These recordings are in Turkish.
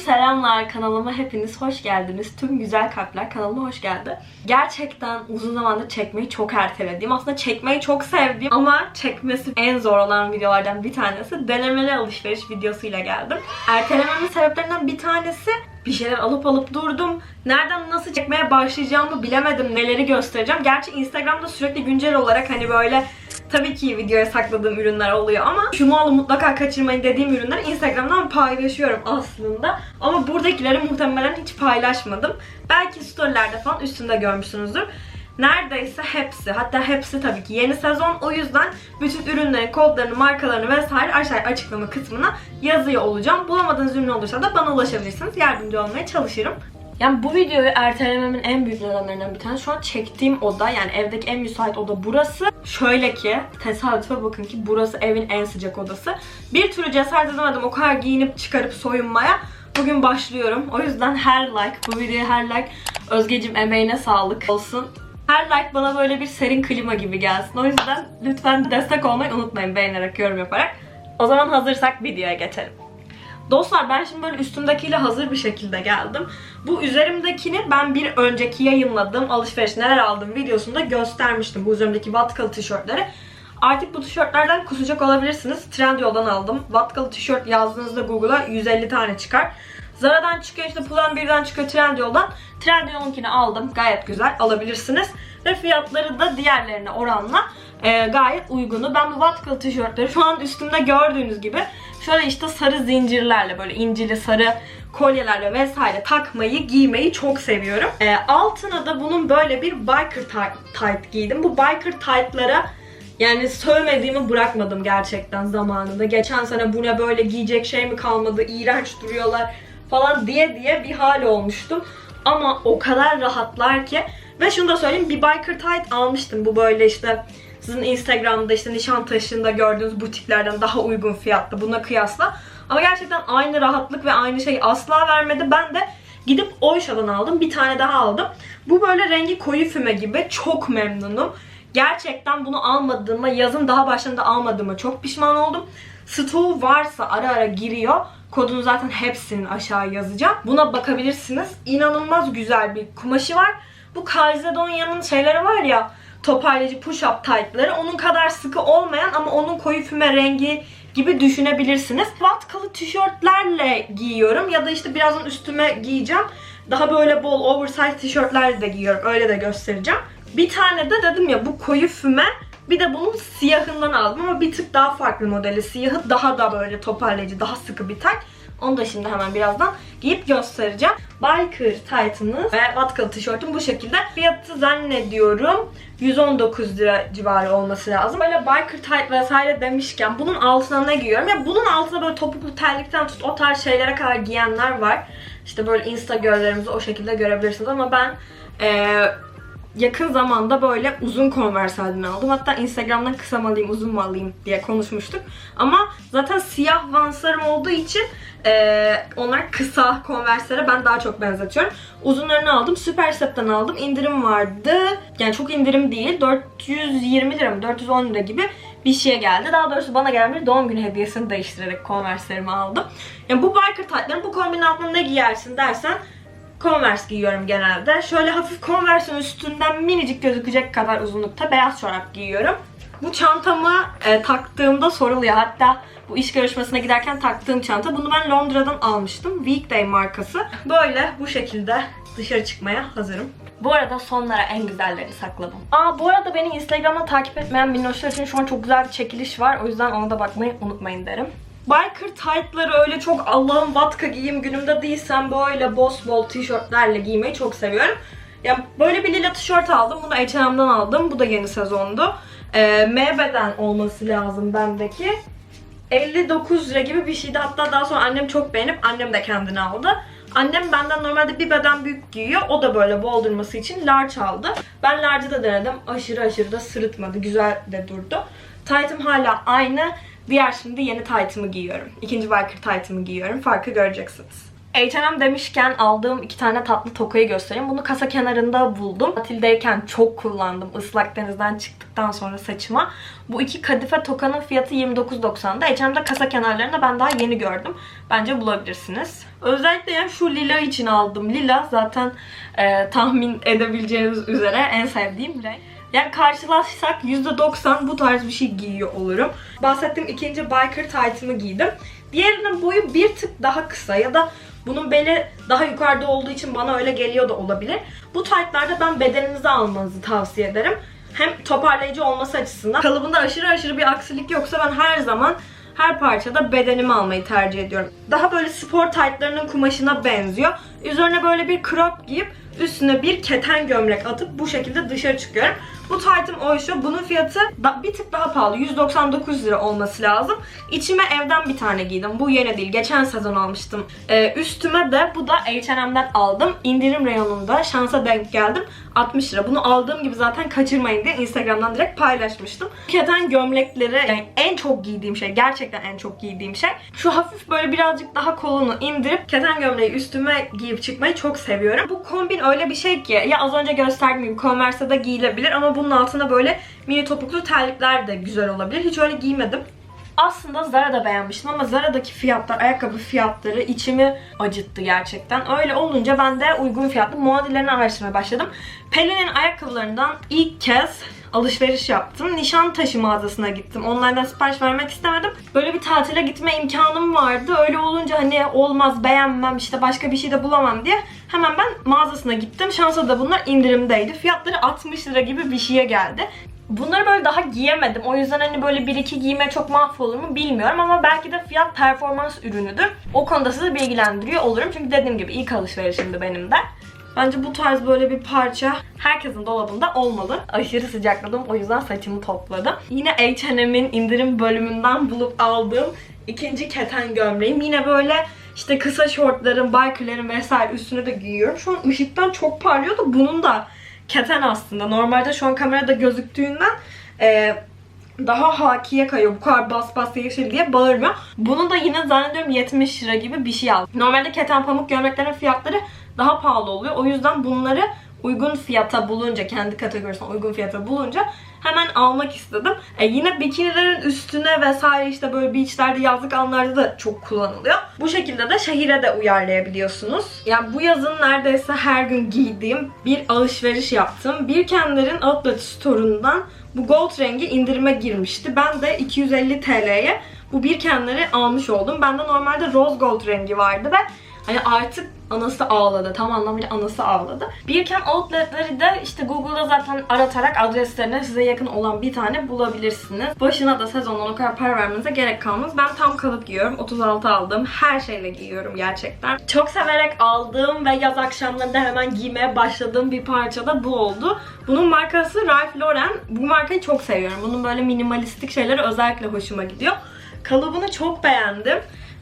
selamlar kanalıma hepiniz hoş geldiniz. Tüm güzel kalpler kanalıma hoş geldi. Gerçekten uzun zamandır çekmeyi çok ertelediğim, aslında çekmeyi çok sevdiğim ama çekmesi en zor olan videolardan bir tanesi denemeli alışveriş videosuyla geldim. Ertelememin sebeplerinden bir tanesi bir şeyler alıp alıp durdum. Nereden nasıl çekmeye başlayacağımı bilemedim. Neleri göstereceğim. Gerçi Instagram'da sürekli güncel olarak hani böyle tabii ki videoya sakladığım ürünler oluyor ama şunu alın mutlaka kaçırmayın dediğim ürünleri Instagram'dan paylaşıyorum aslında. Ama buradakileri muhtemelen hiç paylaşmadım. Belki storylerde falan üstünde görmüşsünüzdür. Neredeyse hepsi, hatta hepsi tabii ki yeni sezon. O yüzden bütün ürünlerin kodlarını, markalarını vesaire aşağıya açıklama kısmına yazıyor olacağım. Bulamadığınız ürün olursa da bana ulaşabilirsiniz. Yardımcı olmaya çalışırım. Yani bu videoyu ertelememin en büyük nedenlerinden bir tanesi şu an çektiğim oda yani evdeki en müsait oda burası. Şöyle ki tesadüfe bakın ki burası evin en sıcak odası. Bir türlü cesaret edemedim o kadar giyinip çıkarıp soyunmaya. Bugün başlıyorum. O yüzden her like, bu videoya her like Özgecim emeğine sağlık olsun. Her like bana böyle bir serin klima gibi gelsin. O yüzden lütfen destek olmayı unutmayın beğenerek, yorum yaparak. O zaman hazırsak videoya geçelim. Dostlar ben şimdi böyle üstümdekiyle hazır bir şekilde geldim. Bu üzerimdekini ben bir önceki yayınladığım alışveriş neler aldım videosunda göstermiştim. Bu üzerimdeki vatkalı tişörtleri. Artık bu tişörtlerden kusacak olabilirsiniz. Trendyol'dan aldım. Vatkalı tişört yazdığınızda Google'a 150 tane çıkar. Zara'dan çıkıyor işte Pull&Bear'den birden çıkıyor Trendyol'dan. Trendyol'unkini aldım. Gayet güzel alabilirsiniz. Ve fiyatları da diğerlerine oranla e, gayet uygunu. Ben bu vatkalı tişörtleri şu an üstümde gördüğünüz gibi şöyle işte sarı zincirlerle böyle incili sarı kolyelerle vesaire takmayı, giymeyi çok seviyorum. E, altına da bunun böyle bir biker tight giydim. Bu biker tight'lara yani sövmediğimi bırakmadım gerçekten zamanında. Geçen sene bu ne böyle giyecek şey mi kalmadı, iğrenç duruyorlar falan diye diye bir hal olmuştum. Ama o kadar rahatlar ki. Ve şunu da söyleyeyim bir biker tight almıştım. Bu böyle işte sizin Instagram'da işte Nişantaşı'nda gördüğünüz butiklerden daha uygun fiyatlı buna kıyasla. Ama gerçekten aynı rahatlık ve aynı şeyi asla vermedi. Ben de gidip Oysha'dan aldım. Bir tane daha aldım. Bu böyle rengi koyu füme gibi. Çok memnunum. Gerçekten bunu almadığıma, yazın daha başlarında almadığıma çok pişman oldum. Stoğu varsa ara ara giriyor. Kodunu zaten hepsinin aşağı yazacağım. Buna bakabilirsiniz. İnanılmaz güzel bir kumaşı var. Bu Calzedonia'nın şeyleri var ya toparlayıcı push-up tight'ları. Onun kadar sıkı olmayan ama onun koyu füme rengi gibi düşünebilirsiniz. Vatkalı tişörtlerle giyiyorum ya da işte birazdan üstüme giyeceğim. Daha böyle bol oversize tişörtler de giyiyorum. Öyle de göstereceğim. Bir tane de dedim ya bu koyu füme bir de bunun siyahından aldım ama bir tık daha farklı modeli. Siyahı daha da böyle toparlayıcı, daha sıkı bir tayt. Onu da şimdi hemen birazdan giyip göstereceğim. Biker tight'ımız ve vatkalı tişörtüm bu şekilde. Fiyatı zannediyorum 119 lira civarı olması lazım. Böyle biker tight vesaire demişken bunun altına ne giyiyorum? Ya bunun altına böyle topuklu terlikten tut o tarz şeylere kadar giyenler var. İşte böyle insta görlerimizi o şekilde görebilirsiniz ama ben eee yakın zamanda böyle uzun Converse halini aldım. Hatta Instagram'dan kısa mı alayım, uzun mu alayım diye konuşmuştuk. Ama zaten siyah Vans'larım olduğu için e, onlar kısa Converse'lere ben daha çok benzetiyorum. Uzunlarını aldım. Süper Step'ten aldım. İndirim vardı. Yani çok indirim değil. 420 lira mı? 410 lira gibi bir şeye geldi. Daha doğrusu bana gelen bir doğum günü hediyesini değiştirerek Converse'lerimi aldım. Yani bu biker tight'ların bu kombinin altına ne giyersin dersen Converse giyiyorum genelde. Şöyle hafif Converse'ın üstünden minicik gözükecek kadar uzunlukta beyaz çorap giyiyorum. Bu çantamı e, taktığımda soruluyor. Hatta bu iş görüşmesine giderken taktığım çanta. Bunu ben Londra'dan almıştım. Weekday markası. Böyle bu şekilde dışarı çıkmaya hazırım. Bu arada sonlara en güzellerini sakladım. Aa bu arada beni Instagram'da takip etmeyen minnoşlar için şu an çok güzel bir çekiliş var. O yüzden ona da bakmayı unutmayın derim. Biker tight'ları öyle çok Allah'ım vatka giyeyim günümde değilsem böyle boss bol tişörtlerle giymeyi çok seviyorum. Ya böyle bir lila tişört aldım. Bunu H&M'den aldım. Bu da yeni sezondu. Ee, M beden olması lazım bendeki. 59 lira gibi bir şeydi. Hatta daha sonra annem çok beğenip annem de kendini aldı. Annem benden normalde bir beden büyük giyiyor. O da böyle bol durması için large aldı. Ben large'ı da denedim. Aşırı aşırı da sırıtmadı. Güzel de durdu. Tight'ım hala aynı. Diğer şimdi yeni tight'ımı giyiyorum. İkinci biker tight'ımı giyiyorum. Farkı göreceksiniz. H&M demişken aldığım iki tane tatlı tokayı göstereyim. Bunu kasa kenarında buldum. Tatildeyken çok kullandım ıslak denizden çıktıktan sonra saçıma. Bu iki kadife tokanın fiyatı 29.90'da. H&M'de kasa kenarlarında ben daha yeni gördüm. Bence bulabilirsiniz. Özellikle yani şu lila için aldım. Lila zaten e, tahmin edebileceğiniz üzere en sevdiğim renk. Yani karşılaşsak %90 bu tarz bir şey giyiyor olurum. Bahsettiğim ikinci biker tight'ımı giydim. Diğerinin boyu bir tık daha kısa ya da bunun beli daha yukarıda olduğu için bana öyle geliyor da olabilir. Bu tight'larda ben bedeninize almanızı tavsiye ederim. Hem toparlayıcı olması açısından kalıbında aşırı aşırı bir aksilik yoksa ben her zaman her parçada bedenimi almayı tercih ediyorum. Daha böyle spor tight'larının kumaşına benziyor. Üzerine böyle bir crop giyip üstüne bir keten gömlek atıp bu şekilde dışarı çıkıyorum. Bu tight'ım oysa bunun fiyatı da bir tık daha pahalı. 199 lira olması lazım. İçime evden bir tane giydim. Bu yeni değil. Geçen sezon almıştım. Ee, üstüme de bu da H&M'den aldım. İndirim reyonunda şansa denk geldim. 60 lira. Bunu aldığım gibi zaten kaçırmayın diye Instagram'dan direkt paylaşmıştım. Keten gömlekleri yani en çok giydiğim şey. Gerçekten en çok giydiğim şey. Şu hafif böyle birazcık daha kolunu indirip keten gömleği üstüme giyip çıkmayı çok seviyorum. Bu kombin öyle bir şey ki ya az önce gösterdiğim gibi Converse'de de giyilebilir ama bunun altına böyle mini topuklu terlikler de güzel olabilir. Hiç öyle giymedim. Aslında Zara'da beğenmiştim ama Zara'daki fiyatlar, ayakkabı fiyatları içimi acıttı gerçekten. Öyle olunca ben de uygun fiyatlı muadillerini araştırmaya başladım. Pelin'in ayakkabılarından ilk kez alışveriş yaptım. Nişantaşı mağazasına gittim. Onlardan sipariş vermek istemedim. Böyle bir tatile gitme imkanım vardı. Öyle olunca hani olmaz beğenmem işte başka bir şey de bulamam diye hemen ben mağazasına gittim. Şansa da bunlar indirimdeydi. Fiyatları 60 lira gibi bir şeye geldi. Bunları böyle daha giyemedim. O yüzden hani böyle bir iki giyime çok mahvolur mu bilmiyorum ama belki de fiyat performans ürünüdür. O konuda sizi bilgilendiriyor olurum. Çünkü dediğim gibi ilk alışverişimdi benim de. Bence bu tarz böyle bir parça herkesin dolabında olmalı. Aşırı sıcakladım o yüzden saçımı topladım. Yine H&M'in indirim bölümünden bulup aldığım ikinci keten gömleğim. Yine böyle işte kısa şortlarım, bikerlerim vesaire üstüne de giyiyorum. Şu an ışıktan çok parlıyor da bunun da keten aslında. Normalde şu an kamerada gözüktüğünden e, daha hakiye kayıyor. Bu kadar bas bas yeşil diye bağırmıyor. Bunu da yine zannediyorum 70 lira gibi bir şey aldım. Normalde keten pamuk gömleklerin fiyatları daha pahalı oluyor. O yüzden bunları uygun fiyata bulunca, kendi kategorisine uygun fiyata bulunca hemen almak istedim. E yine bikinilerin üstüne vesaire işte böyle beachlerde yazlık alanlarda da çok kullanılıyor. Bu şekilde de şehire de uyarlayabiliyorsunuz. Yani bu yazın neredeyse her gün giydiğim bir alışveriş yaptım. Birkenler'in outlet store'undan bu gold rengi indirime girmişti. Ben de 250 TL'ye bu Birkenleri almış oldum. Bende normalde rose gold rengi vardı ve Hani artık anası ağladı. Tam anlamıyla anası ağladı. Birken outletleri de işte Google'da zaten aratarak adreslerine size yakın olan bir tane bulabilirsiniz. Başına da sezondan o kadar para vermenize gerek kalmaz. Ben tam kalıp giyiyorum. 36 aldım. Her şeyle giyiyorum gerçekten. Çok severek aldığım ve yaz akşamlarında hemen giymeye başladığım bir parça da bu oldu. Bunun markası Ralph Lauren. Bu markayı çok seviyorum. Bunun böyle minimalistik şeyleri özellikle hoşuma gidiyor. Kalıbını çok beğendim.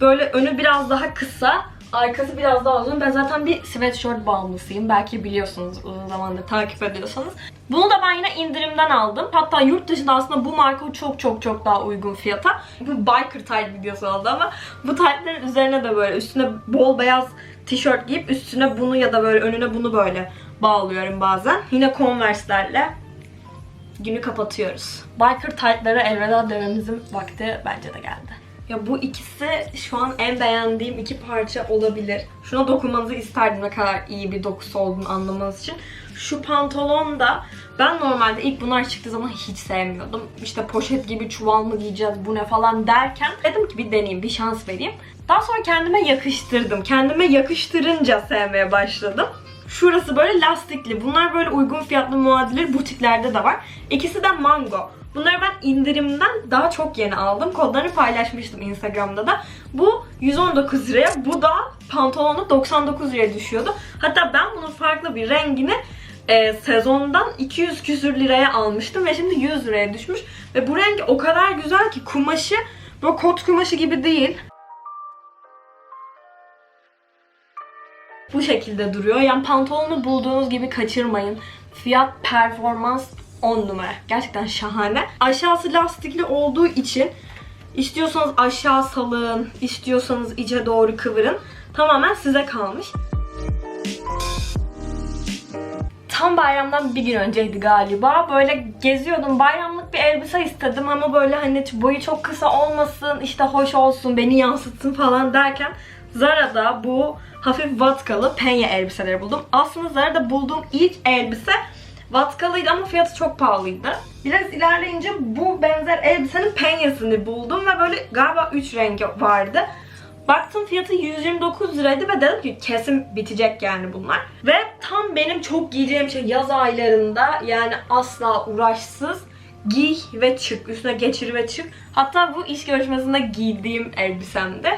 Böyle önü biraz daha kısa, Arkası biraz daha uzun. Ben zaten bir sweatshirt bağımlısıyım. Belki biliyorsunuz uzun zamandır takip ediyorsanız. Bunu da ben yine indirimden aldım. Hatta yurt dışında aslında bu marka çok çok çok daha uygun fiyata. Bu biker tight videosu oldu ama bu tightlerin üzerine de böyle üstüne bol beyaz tişört giyip üstüne bunu ya da böyle önüne bunu böyle bağlıyorum bazen. Yine Converse'lerle günü kapatıyoruz. Biker tight'lara elveda dememizin vakti bence de geldi. Ya bu ikisi şu an en beğendiğim iki parça olabilir. Şuna dokunmanızı isterdim ne kadar iyi bir dokusu olduğunu anlamanız için. Şu pantolon da ben normalde ilk bunlar çıktığı zaman hiç sevmiyordum. İşte poşet gibi çuval mı giyeceğiz bu ne falan derken dedim ki bir deneyeyim, bir şans vereyim. Daha sonra kendime yakıştırdım. Kendime yakıştırınca sevmeye başladım. Şurası böyle lastikli. Bunlar böyle uygun fiyatlı muadilleri butiklerde de var. İkisi de mango. Bunları ben indirimden daha çok yeni aldım. Kodlarını paylaşmıştım Instagram'da da. Bu 119 liraya, bu da pantolonu 99 liraya düşüyordu. Hatta ben bunun farklı bir rengini e, sezondan 200 küsür liraya almıştım ve şimdi 100 liraya düşmüş. Ve bu rengi o kadar güzel ki kumaşı böyle kot kumaşı gibi değil. Bu şekilde duruyor. Yani pantolonu bulduğunuz gibi kaçırmayın. Fiyat, performans 10 numara. Gerçekten şahane. Aşağısı lastikli olduğu için İstiyorsanız aşağı salın, istiyorsanız içe doğru kıvırın. Tamamen size kalmış. Tam bayramdan bir gün önceydi galiba. Böyle geziyordum. Bayramlık bir elbise istedim ama böyle hani boyu çok kısa olmasın, işte hoş olsun, beni yansıtsın falan derken Zara'da bu hafif vatkalı penye elbiseleri buldum. Aslında Zara'da bulduğum ilk elbise vatkalıydı ama fiyatı çok pahalıydı. Biraz ilerleyince bu benzer elbisenin penyesini buldum ve böyle galiba 3 rengi vardı. Baktım fiyatı 129 liraydı ve dedim ki kesin bitecek yani bunlar. Ve tam benim çok giyeceğim şey yaz aylarında yani asla uğraşsız giy ve çık. Üstüne geçir ve çık. Hatta bu iş görüşmesinde giydiğim elbisemdi.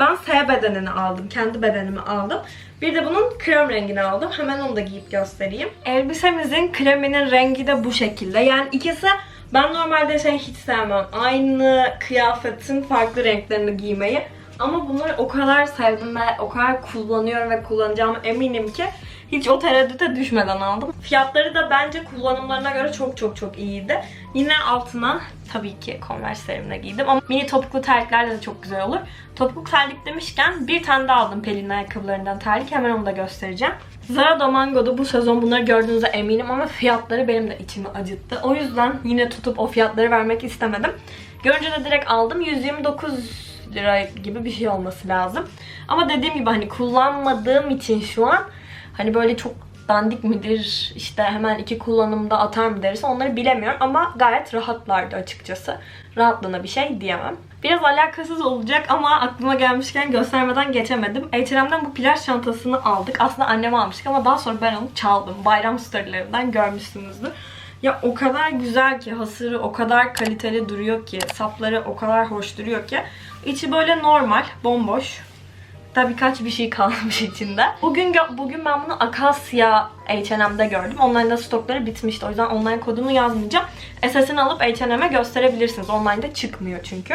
Ben S bedenini aldım. Kendi bedenimi aldım. Bir de bunun krem rengini aldım. Hemen onu da giyip göstereyim. Elbisemizin kreminin rengi de bu şekilde. Yani ikisi ben normalde şey hiç sevmem. Aynı kıyafetin farklı renklerini giymeyi. Ama bunları o kadar sevdim ve o kadar kullanıyorum ve kullanacağıma eminim ki hiç o tereddüte düşmeden aldım. Fiyatları da bence kullanımlarına göre çok çok çok iyiydi. Yine altına tabii ki Converse'lerimle giydim ama mini topuklu terliklerle de çok güzel olur. Topuklu terlik demişken bir tane daha aldım Pelin'in ayakkabılarından terlik. Hemen onu da göstereceğim. Zara Domango'da bu sezon bunları gördüğünüze eminim ama fiyatları benim de içimi acıttı. O yüzden yine tutup o fiyatları vermek istemedim. Görünce de direkt aldım. 129 lira gibi bir şey olması lazım. Ama dediğim gibi hani kullanmadığım için şu an hani böyle çok dandik midir işte hemen iki kullanımda atar mı derse onları bilemiyorum ama gayet rahatlardı açıkçası. Rahatlığına bir şey diyemem. Biraz alakasız olacak ama aklıma gelmişken göstermeden geçemedim. H&M'den bu plaj çantasını aldık. Aslında annem almıştık ama daha sonra ben onu çaldım. Bayram storylerinden görmüşsünüzdür. Ya o kadar güzel ki hasırı o kadar kaliteli duruyor ki sapları o kadar hoş duruyor ki içi böyle normal bomboş da birkaç bir şey kalmış içinde. Bugün bugün ben bunu Akasya H&M'de gördüm. Online'da stokları bitmişti. O yüzden online kodunu yazmayacağım. SS'ini alıp H&M'e gösterebilirsiniz. Online'da çıkmıyor çünkü.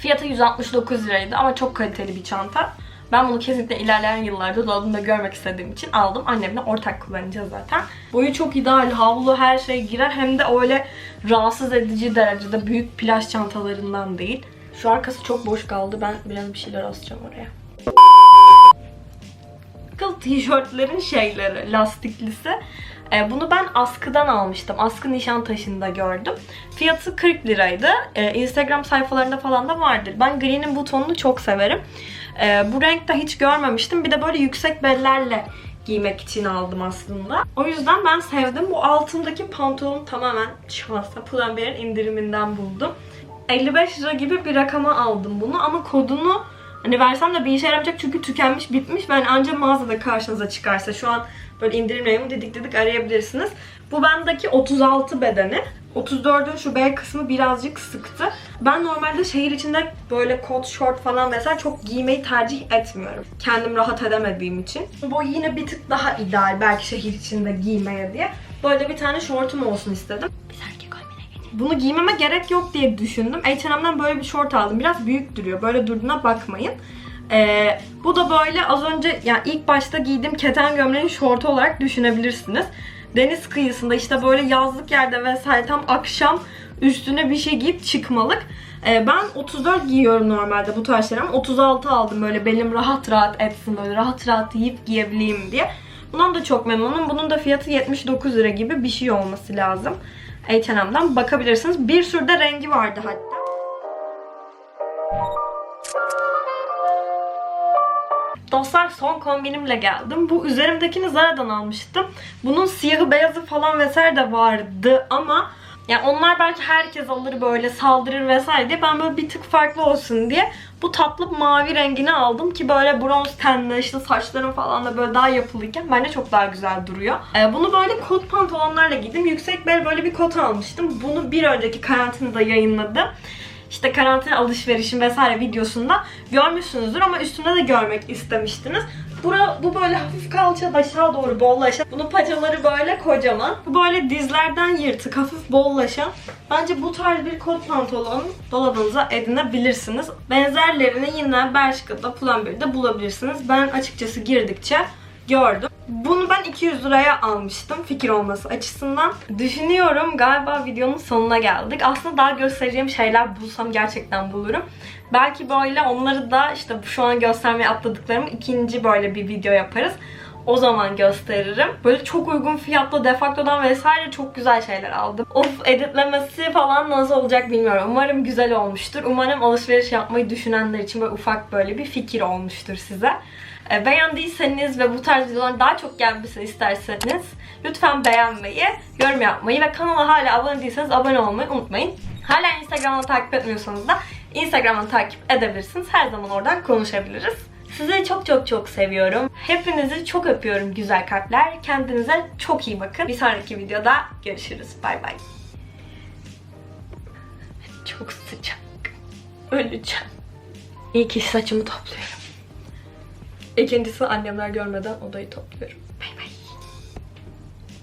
Fiyatı 169 liraydı ama çok kaliteli bir çanta. Ben bunu kesinlikle ilerleyen yıllarda dolabımda görmek istediğim için aldım. Annemle ortak kullanacağız zaten. Boyu çok ideal, havlu her şey girer. Hem de öyle rahatsız edici derecede büyük plaj çantalarından değil. Şu arkası çok boş kaldı. Ben biraz bir şeyler asacağım oraya. Kıl tişörtlerin şeyleri, lastiklisi. Ee, bunu ben askıdan almıştım. Askı Nişantaşı'nda gördüm. Fiyatı 40 liraydı. Ee, Instagram sayfalarında falan da vardır. Ben green'in bu tonunu çok severim. Ee, bu renkte hiç görmemiştim. Bir de böyle yüksek bellerle giymek için aldım aslında. O yüzden ben sevdim. Bu altındaki pantolon tamamen şansa Pull&Bear'in indiriminden buldum. 55 lira gibi bir rakama aldım bunu ama kodunu hani versem de bir işe yaramayacak çünkü tükenmiş bitmiş. Ben ancak mağazada karşınıza çıkarsa şu an böyle indirimle dedik dedik arayabilirsiniz. Bu bendeki 36 bedeni. 34'ün şu B kısmı birazcık sıktı. Ben normalde şehir içinde böyle kot, short falan vesaire çok giymeyi tercih etmiyorum. Kendim rahat edemediğim için. Bu yine bir tık daha ideal belki şehir içinde giymeye diye. Böyle bir tane şortum olsun istedim. Bunu giymeme gerek yok diye düşündüm. H&M'den böyle bir şort aldım. Biraz büyük duruyor. Böyle durduğuna bakmayın. Ee, bu da böyle az önce yani ilk başta giydiğim keten gömleğin şortu olarak düşünebilirsiniz deniz kıyısında işte böyle yazlık yerde vesaire tam akşam üstüne bir şey giyip çıkmalık. Ee, ben 34 giyiyorum normalde bu tarz şeyler ama 36 aldım böyle belim rahat rahat etsin böyle rahat rahat yiyip giyebileyim diye. Bundan da çok memnunum. Bunun da fiyatı 79 lira gibi bir şey olması lazım. H&M'den bakabilirsiniz. Bir sürü de rengi vardı hatta. Dostlar son kombinimle geldim. Bu üzerimdekini Zara'dan almıştım. Bunun siyahı beyazı falan vesaire de vardı ama yani onlar belki herkes alır böyle saldırır vesaire diye ben böyle bir tık farklı olsun diye bu tatlı mavi rengini aldım ki böyle bronz tenli işte saçlarım falan da böyle daha yapılıyken bence çok daha güzel duruyor. Ee, bunu böyle kot pantolonlarla giydim. Yüksek bel böyle bir kot almıştım. Bunu bir önceki karantinada yayınladım işte karantina alışverişim vesaire videosunda görmüşsünüzdür ama üstünde de görmek istemiştiniz. Bura, bu böyle hafif kalça aşağı doğru bollaşan. Bunun paçaları böyle kocaman. Bu böyle dizlerden yırtık, hafif bollaşan. Bence bu tarz bir kot pantolon dolabınıza edinebilirsiniz. Benzerlerini yine Bershka'da, Pull&Bear'de bulabilirsiniz. Ben açıkçası girdikçe gördüm. Bunu ben 200 liraya almıştım fikir olması açısından. Düşünüyorum galiba videonun sonuna geldik. Aslında daha göstereceğim şeyler bulsam gerçekten bulurum. Belki böyle onları da işte şu an göstermeye atladıklarımı ikinci böyle bir video yaparız. O zaman gösteririm. Böyle çok uygun fiyatla Defacto'dan vesaire çok güzel şeyler aldım. Of editlemesi falan nasıl olacak bilmiyorum. Umarım güzel olmuştur. Umarım alışveriş yapmayı düşünenler için böyle ufak böyle bir fikir olmuştur size. E, Beğendiyseniz ve bu tarz videoların daha çok gelmesini isterseniz lütfen beğenmeyi, yorum yapmayı ve kanala hala abone değilseniz abone olmayı unutmayın. Hala Instagram'da takip etmiyorsanız da Instagram'dan takip edebilirsiniz. Her zaman oradan konuşabiliriz. Sizi çok çok çok seviyorum. Hepinizi çok öpüyorum güzel kalpler. Kendinize çok iyi bakın. Bir sonraki videoda görüşürüz. Bay bay. Çok sıcak. Öleceğim. İyi ki saçımı topluyorum. İkincisi annemler görmeden odayı topluyorum.